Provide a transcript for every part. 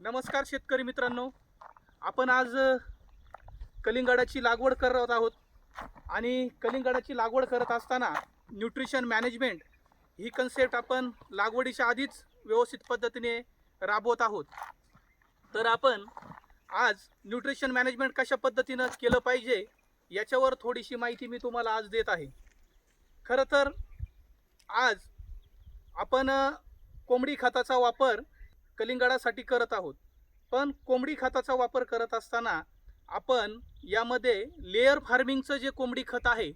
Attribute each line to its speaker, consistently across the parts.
Speaker 1: नमस्कार शेतकरी मित्रांनो. आपण आज कलिंगडाची लागवड करत आहोत आणि कलिंगडाची लागवड करत असताना न्यूट्रिशन मॅनेजमेंट ही कन्सेप्ट आपण लागवडीच्या आधीच व्यवस्थित पद्धतीने राबवत आहोत. तर आपण आज न्यूट्रिशन मॅनेजमेंट कशा पद्धतीनं केलं पाहिजे याच्यावर थोडीशी माहिती मी तुम्हाला आज देत आहे. खरं तर आज आपण कोंबडी खताचा वापर कलिंगडासाठी करत आहोत. पण कोंबडी खताचा वापर करत असताना आपण यामध्ये लेअर फार्मिंगचं जे कोंबडी खत आहे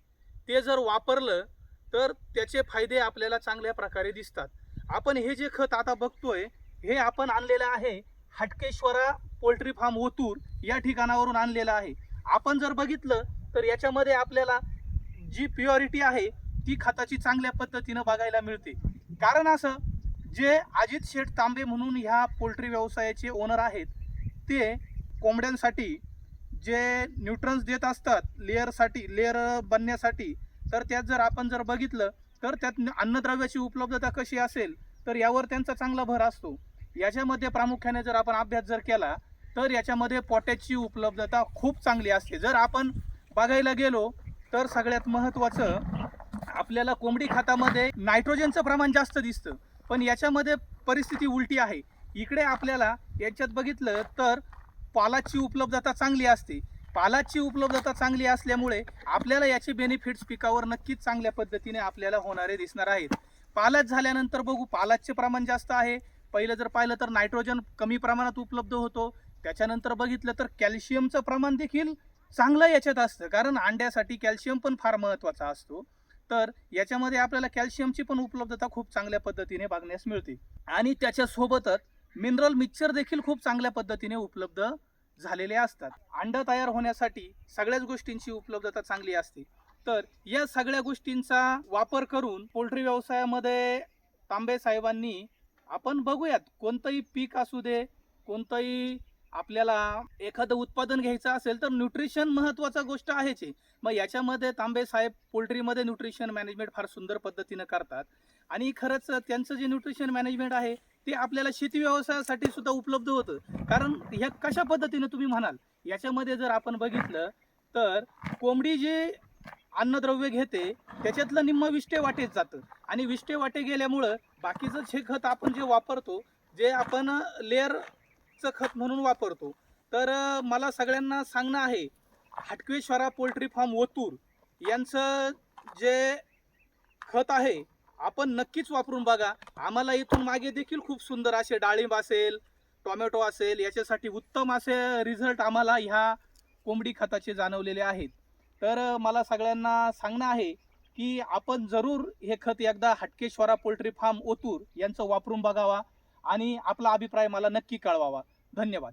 Speaker 1: ते जर वापरलं तर त्याचे फायदे आपल्याला चांगल्या प्रकारे दिसतात. आपण हे जे खत आता बघतोय हे आपण आणलेलं आहे हटकेश्वरा पोल्ट्री फार्म ओतूर या ठिकाणावरून आणलेलं आहे. आपण जर बघितलं तर याच्यामध्ये आपल्याला जी प्युअरिटी आहे ती खताची चांगल्या पद्धतीनं बघायला मिळते. कारण असं जे अजित शेठ तांबे म्हणून ह्या पोल्ट्री व्यवसायाचे ओनर आहेत ते कोंबड्यांसाठी जे न्यूट्रन्स देत असतात लेअरसाठी लेअर बनण्यासाठी तर त्यात जर आपण जर बघितलं तर त्यात अन्नद्रव्याची उपलब्धता कशी असेल तर यावर त्यांचा चांगला भर असतो. याच्यामध्ये प्रामुख्याने जर आपण अभ्यास जर केला तर याच्यामध्ये पॉटॅशची उपलब्धता खूप चांगली असते. जर आपण बघायला गेलो तर सगळ्यात महत्त्वाचं आपल्याला कोंबडी खातामध्ये नायट्रोजनचं प्रमाण जास्त दिसतं. पण याच्यामध्ये परिस्थिती उलटी आहे. इकडे आपल्याला याच्यात बघितलं तर पालाची उपलब्धता चांगली असते. पालाची उपलब्धता चांगली असल्यामुळे आपल्याला याचे बेनिफिट्स पिकावर नक्कीच चांगल्या पद्धतीने आपल्याला होणारे दिसणार आहेत. पालाच झाल्यानंतर बघू पालाचे प्रमाण जास्त आहे. पहिलं जर पाहिलं तर नायट्रोजन कमी प्रमाणात उपलब्ध होतो. त्याच्यानंतर बघितलं तर कॅल्शियमचं प्रमाण देखील चांगलं याच्यात असतं. कारण अंड्यासाठी कॅल्शियम पण फार महत्त्वाचा असतो. तर याच्यामध्ये आपल्याला कॅल्शियमची पण उपलब्धता खूप चांगल्या पद्धतीने बघण्यास मिळते. आणि त्याच्यासोबतच मिनरल मिक्सचर देखील खूप चांगल्या पद्धतीने उपलब्ध झालेले असतात. अंडा तयार होण्यासाठी सगळ्याच गोष्टींची उपलब्धता चांगली असते. तर या सगळ्या गोष्टींचा वापर करून पोल्ट्री व्यवसायामध्ये तांबे साहेबांनी आपण बघूयात कोणतंही पीक असू दे कोणतंही आपल्याला एखादं उत्पादन घ्यायचं असेल तर न्यूट्रिशन महत्त्वाचा गोष्ट आहेच आहे मग याच्यामध्ये तांबे साहेब पोल्ट्रीमध्ये न्यूट्रिशन मॅनेजमेंट फार सुंदर पद्धतीनं करतात. आणि खरंच त्यांचं जे न्यूट्रिशन मॅनेजमेंट आहे ते आपल्याला शेती व्यवसायासाठी सुद्धा उपलब्ध होतं. कारण ह्या कशा पद्धतीनं तुम्ही म्हणाल? याच्यामध्ये जर आपण बघितलं तर कोंबडी जे अन्नद्रव्य घेते त्याच्यातलं निम्म विष्टे वाटेत जातं. आणि विष्टे वाटे गेल्यामुळं बाकीचं जे खत आपण जे वापरतो जे आपण लेअर लेअरचं खत म्हणून वापरतो. तर मला सगळ्यांना सांगणं आहे हटकेश्वरा पोल्ट्री फार्म ओतूर यांचं जे खत आहे आपण नक्कीच वापरून बघा. आम्हाला इथून मागे देखील खूप सुंदर असे डाळिंब असेल टोमॅटो असेल याच्यासाठी उत्तम असे रिझल्ट आम्हाला ह्या कोंबडी खताचे जाणवलेले आहेत. तर मला सगळ्यांना सांगणं आहे की आपण जरूर हे खत एकदा हटकेश्वरा पोल्ट्री फार्म ओतूर यांचं वापरून बघावा. आणि आपला अभिप्राय मला नक्की कळवावा. धन्यवाद.